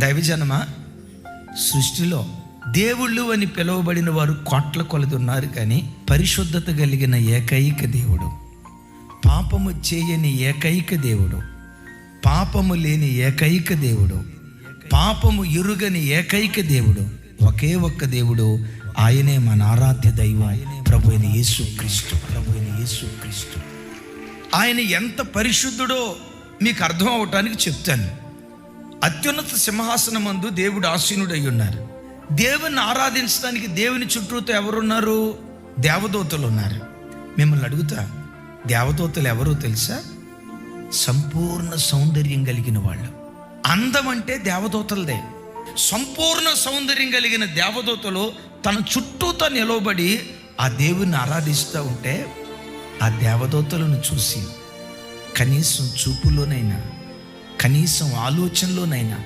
దైవజనమ సృష్టిలో దేవుళ్ళు అని పిలువబడిన వారు కోట్ల కొలది ఉన్నారు కానీ పరిశుద్ధత కలిగిన ఏకైక దేవుడు. పాపము చేయని ఏకైక దేవుడు. పాపము లేని ఏకైక దేవుడు. పాపము ఎరుగని ఏకైక దేవుడు. ఒకే ఒక్క దేవుడు ఆయనే మన ఆరాధ్య దైవం. ప్రభు అయిన యేసు క్రీస్తు. ప్రభు అయిన యేసు క్రీస్తు. ఆయన ఎంత పరిశుద్ధుడో మీకు అర్థం అవటానికి చెప్తాను. అత్యున్నత సింహాసనమందు దేవుడు ఆసీనుడై ఉన్నారు దేవుని ఆరాధించడానికి దేవుని చుట్టూతో ఎవరున్నారు? దేవదూతలు ఉన్నారు మిమ్మల్ని అడుగుతా దేవదూతలు ఎవరో తెలుసా? సంపూర్ణ సౌందర్యం కలిగిన వాళ్ళు. అందం అంటే దేవదూతలదే. సంపూర్ణ సౌందర్యం కలిగిన దేవదూతలు తన చుట్టూతో నిలవబడి ఆ దేవుని ఆరాధిస్తూ ఉంటే ఆ దేవదూతలను చూసి కనీసం చూపులోనైనా కనీసం ఆలోచనలోనైనా